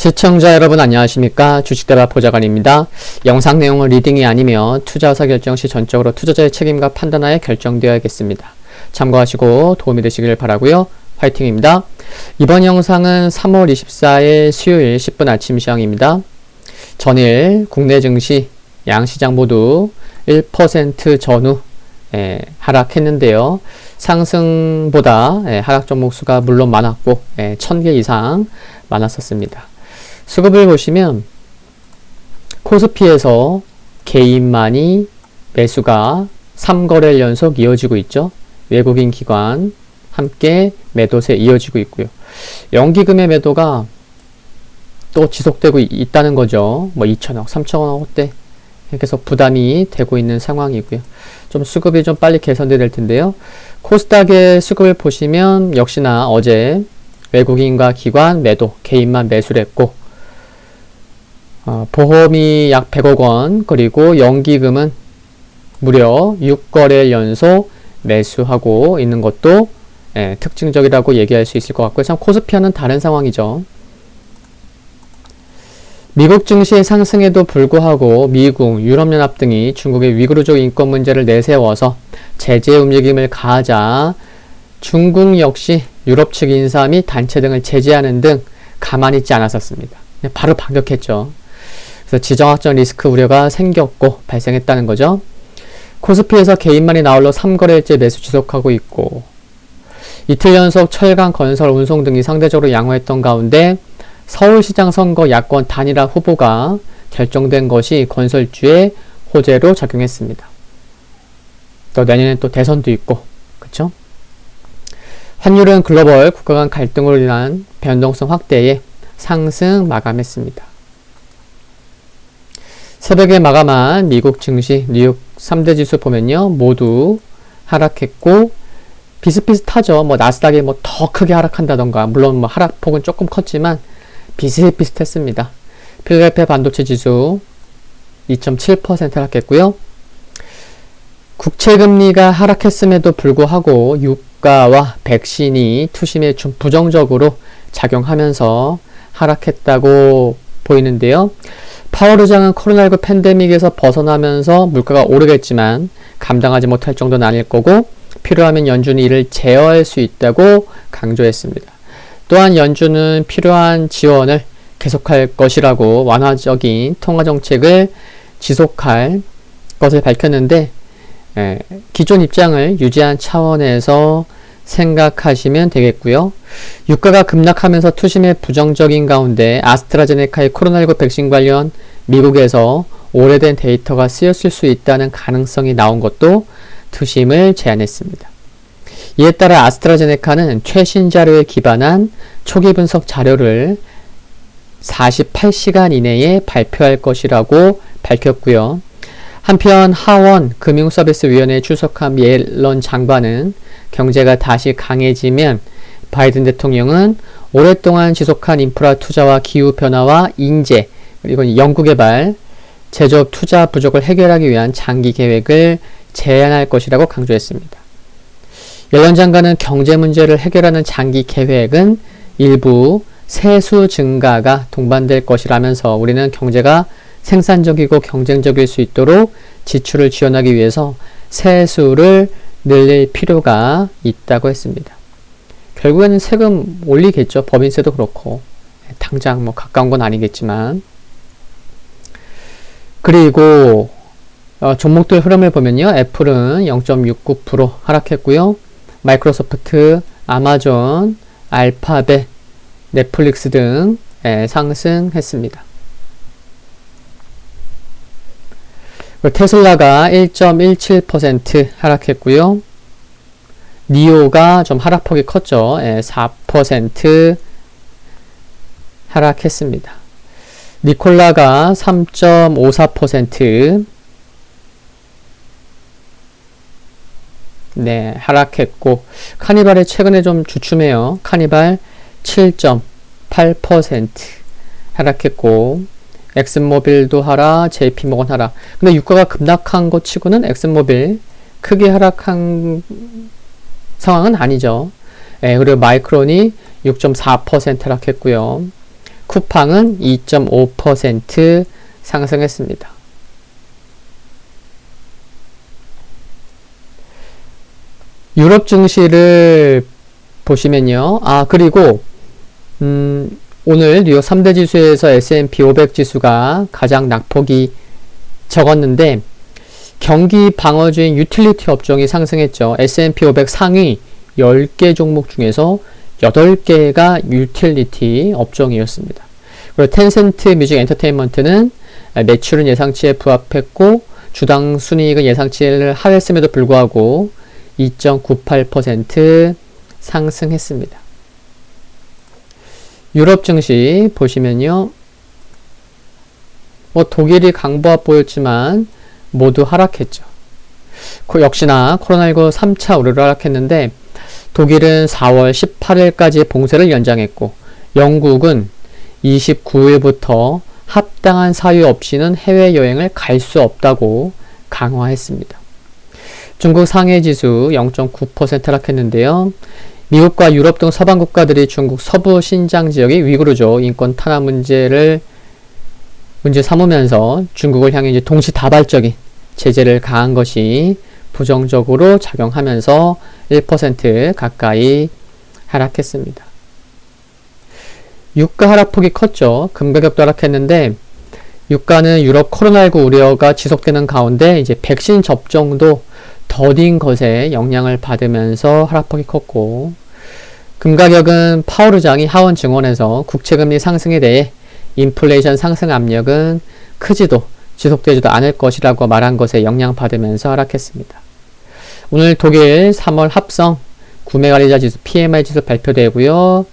시청자 여러분 안녕하십니까 주식대박 보좌관입니다. 영상 내용은 리딩이 아니며 투자 의사 결정 시 전적으로 투자자의 책임과 판단하에 결정되어야겠습니다. 참고하시고 도움이 되시길 바라고요. 화이팅입니다. 이번 영상은 3월 24일 수요일 10분 아침 시황입니다. 전일 국내 증시 양시장 모두 1% 전후 예, 하락했는데요. 상승보다 예, 하락 종목 수가 물론 많았고 예, 1000개 이상 많았었습니다. 수급을 보시면 코스피에서 개인만이 매수가 3거래일 연속 이어지고 있죠. 외국인 기관 함께 매도세 이어지고 있고요. 연기금의 매도가 또 지속되고 있다는 거죠. 뭐 2천억, 3천억대 계속 부담이 되고 있는 상황이고요. 좀 수급이 좀 빨리 개선돼야 될 텐데요. 코스닥의 수급을 보시면 역시나 어제 외국인과 기관 매도, 개인만 매수를 했고 어, 보험이 약 100억 원, 그리고 연기금은 무려 6거래 연속 매수하고 있는 것도 예, 특징적이라고 얘기할 수 있을 것 같고요. 참 코스피와는 다른 상황이죠. 미국 증시의 상승에도 불구하고 미국, 유럽연합 등이 중국의 위구르족 인권 문제를 내세워서 제재 움직임을 가하자 중국 역시 유럽 측 인사 및 단체 등을 제재하는 등 가만히 있지 않았었습니다. 바로 반격했죠. 그래서 지정학적 리스크 우려가 생겼고 발생했다는 거죠. 코스피에서 개인만이 나홀로 3거래일째 매수 지속하고 있고 이틀 연속 철강, 건설, 운송 등이 상대적으로 양호했던 가운데 서울시장 선거 야권 단일화 후보가 결정된 것이 건설주의 호재로 작용했습니다. 또 내년에 또 대선도 있고 그렇죠? 환율은 글로벌 국가 간 갈등으로 인한 변동성 확대에 상승 마감했습니다. 새벽에 마감한 미국 증시 뉴욕 3대 지수 보면요. 모두 하락했고 비슷비슷하죠. 뭐 나스닥이 뭐 더 크게 하락한다던가 물론 뭐 하락폭은 조금 컸지만 비슷비슷했습니다. 필라델피아 반도체 지수 2.7% 하락했고요. 국채 금리가 하락했음에도 불구하고 유가와 백신이 투심에 좀 부정적으로 작용하면서 하락했다고 보이는데요. 파월 의장은 코로나19 팬데믹에서 벗어나면서 물가가 오르겠지만 감당하지 못할 정도는 아닐 거고 필요하면 연준이 이를 제어할 수 있다고 강조했습니다. 또한 연준은 필요한 지원을 계속할 것이라고 완화적인 통화 정책을 지속할 것을 밝혔는데 에, 기존 입장을 유지한 차원에서 생각하시면 되겠고요. 유가가 급락하면서 투심의 부정적인 가운데 아스트라제네카의 코로나19 백신 관련 미국에서 오래된 데이터가 쓰였을 수 있다는 가능성이 나온 것도 투심을 제안했습니다. 이에 따라 아스트라제네카는 최신 자료에 기반한 초기 분석 자료를 48시간 이내에 발표할 것이라고 밝혔고요. 한편 하원 금융서비스위원회에 출석한 옐런 장관은 경제가 다시 강해지면 바이든 대통령은 오랫동안 지속한 인프라 투자와 기후 변화와 인재, 그리고 연구개발, 제조업 투자 부족을 해결하기 위한 장기 계획을 제안할 것이라고 강조했습니다. 옐런 장관은 경제 문제를 해결하는 장기 계획은 일부 세수 증가가 동반될 것이라면서 우리는 경제가 생산적이고 경쟁적일 수 있도록 지출을 지원하기 위해서 세수를 늘릴 필요가 있다고 했습니다. 결국에는 세금 올리겠죠. 법인세도 그렇고. 당장 뭐 가까운 건 아니겠지만. 그리고 어, 종목들 흐름을 보면요. 애플은 0.69% 하락했고요. 마이크로소프트, 아마존, 알파벳, 넷플릭스 등 예, 상승했습니다. 테슬라가 1.17% 하락했고요. 니오가 좀 하락폭이 컸죠. 4% 예, 하락했습니다. 니콜라가 3.54% 네, 하락했고 카니발이 최근에 좀 주춤해요. 카니발 7.8% 하락했고 엑슨모빌도 하락, JP모건 하락. 근데 유가가 급락한 것 치고는 엑슨모빌 크게 하락한 상황은 아니죠. 예, 그리고 마이크론이 6.4% 하락했고요. 쿠팡은 2.5% 상승했습니다. 유럽 증시를 보시면요. 아, 그리고, 음, 오늘 뉴욕 3대 지수에서 S&P 500 지수가 가장 낙폭이 적었는데, 경기 방어주인 유틸리티 업종이 상승했죠. S&P 500 상위 10개 종목 중에서 8개가 유틸리티 업종이었습니다. 그리고 텐센트 뮤직 엔터테인먼트는 매출은 예상치에 부합했고 주당 순이익은 예상치를 하회했음에도 불구하고 2.98% 상승했습니다. 유럽 증시 보시면요. 뭐 독일이 강보합 보였지만 모두 하락했죠. 그 역시나 코로나19 3차 우려를 하락했는데 독일은 4월 18일까지 봉쇄를 연장했고 영국은 29일부터 합당한 사유 없이는 해외여행을 갈 수 없다고 강화했습니다. 중국 상해 지수 0.9% 하락했는데요. 미국과 유럽 등 서방 국가들이 중국 서부 신장 지역의 위구르족 인권 탄압 문제를 문제 삼으면서 중국을 향해 이제 동시다발적인 제재를 가한 것이 부정적으로 작용하면서 1% 가까이 하락했습니다. 유가 하락폭이 컸죠. 금 가격도 하락했는데 유가는 유럽 코로나19 우려가 지속되는 가운데 이제 백신 접종도 더딘 것에 영향을 받으면서 하락폭이 컸고 금 가격은 파월 의장이 하원 증언에서 국채금리 상승에 대해 인플레이션 상승 압력은 크지도 지속되지도 않을 것이라고 말한 것에 영향받으면서 하락했습니다. 오늘 독일 3월 합성 구매 관리자 지수 PMI 지수 발표되고요.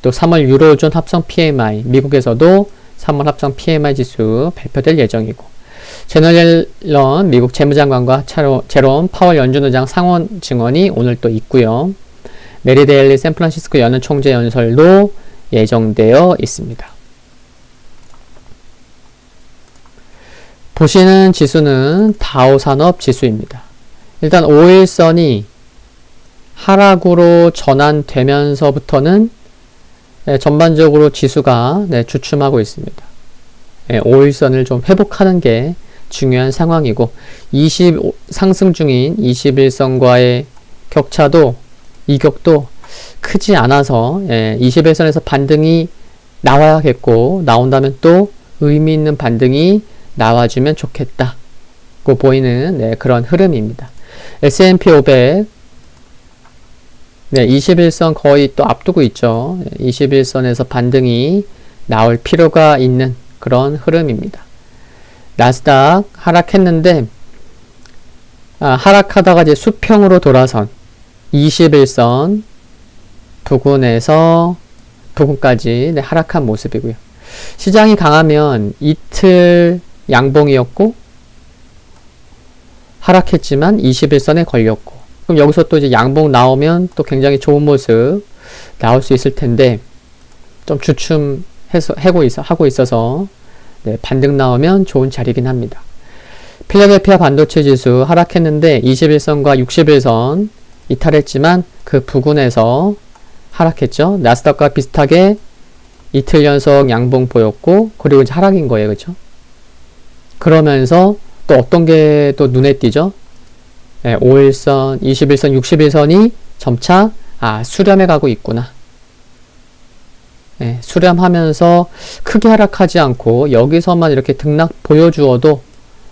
또 3월 유로존 합성 PMI, 미국에서도 3월 합성 PMI 지수 발표될 예정이고 제너럴런 미국 재무장관과 제롬 파월 연준 의장 상원 증언이 오늘 또 있고요. 메리데일리 샌프란시스코 연은 총재 연설도 예정되어 있습니다. 보시는 지수는 다우산업 지수입니다. 일단 5일선이 하락으로 전환되면서부터는 네, 전반적으로 지수가 네, 주춤하고 있습니다. 네, 5일선을 좀 회복하는 게 중요한 상황이고 20 상승 중인 21선과의 격차도 이격도 크지 않아서 예, 21선에서 반등이 나와야겠고 나온다면 또 의미 있는 반등이 나와주면 좋겠다고 보이는 네, 그런 흐름입니다. S&P 500 네, 21선 거의 또 앞두고 있죠. 21선에서 반등이 나올 필요가 있는 그런 흐름입니다. 나스닥 하락했는데 아, 하락하다가 이제 수평으로 돌아선 21선 부근에서 부근까지 네, 하락한 모습이고요. 시장이 강하면 이틀 양봉이었고 하락했지만 21선에 걸렸고 그럼 여기서 또 이제 양봉 나오면 또 굉장히 좋은 모습 나올 수 있을 텐데 좀 주춤해서 하고 있어 하고 있어서 네, 반등 나오면 좋은 자리긴 합니다. 필라델피아 반도체 지수 하락했는데 21선과 61선 이탈했지만 그 부근에서 하락했죠. 나스닥과 비슷하게 이틀 연속 양봉 보였고 그리고 이제 하락인 거예요. 그렇죠? 그러면서 또 어떤 게 또 눈에 띄죠? 네, 5일선, 21선, 61선이 점차 아, 수렴해 가고 있구나. 네, 수렴하면서 크게 하락하지 않고 여기서만 이렇게 등락 보여주어도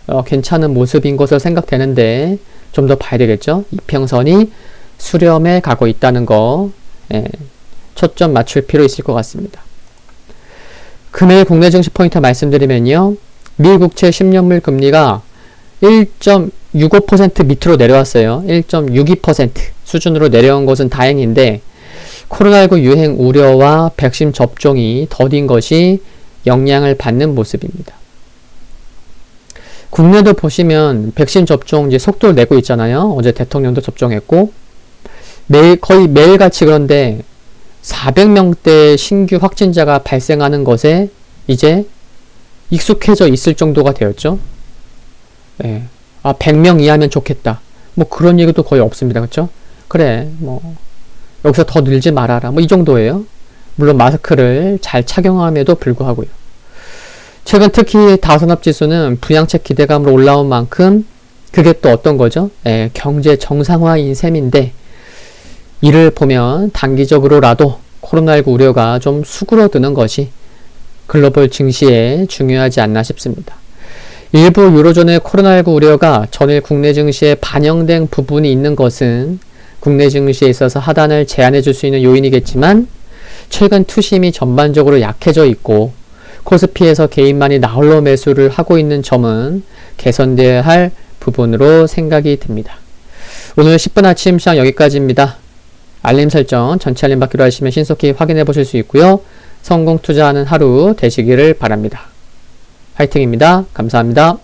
어, 괜찮은 모습인 것으로 생각되는데 좀 더 봐야 되겠죠? 이평선이 수렴해 가고 있다는 거 예, 초점 맞출 필요 있을 것 같습니다. 금일 국내 증시 포인트 말씀드리면요. 미 국채 10년물 금리가 1.65% 밑으로 내려왔어요. 1.62% 수준으로 내려온 것은 다행인데 코로나19 유행 우려와 백신 접종이 더딘 것이 영향을 받는 모습입니다. 국내도 보시면 백신 접종 이제 속도를 내고 있잖아요. 어제 대통령도 접종했고 매일 거의 매일같이 그런데 400명대 신규 확진자가 발생하는 것에 이제 익숙해져 있을 정도가 되었죠. 예. 아, 100명 이하면 좋겠다. 뭐 그런 얘기도 거의 없습니다. 그렇죠? 그래. 뭐 여기서 더 늘지 말아라. 뭐 이 정도예요. 물론 마스크를 잘 착용함에도 불구하고요. 최근 특히 다산업 지수는 부양책 기대감으로 올라온 만큼 그게 또 어떤 거죠? 예, 경제 정상화인 셈인데 이를 보면 단기적으로라도 코로나19 우려가 좀 수그러드는 것이 글로벌 증시에 중요하지 않나 싶습니다. 일부 유로존의 코로나19 우려가 전일 국내 증시에 반영된 부분이 있는 것은 국내 증시에 있어서 하단을 제한해 줄 수 있는 요인이겠지만 최근 투심이 전반적으로 약해져 있고 코스피에서 개인만이 나홀로 매수를 하고 있는 점은 개선돼야 할 부분으로 생각이 듭니다. 오늘 10분 아침 시장 여기까지입니다. 알림 설정 전체 알림 받기로 하시면 신속히 확인해 보실 수 있고요. 성공 투자하는 하루 되시기를 바랍니다. 화이팅입니다. 감사합니다.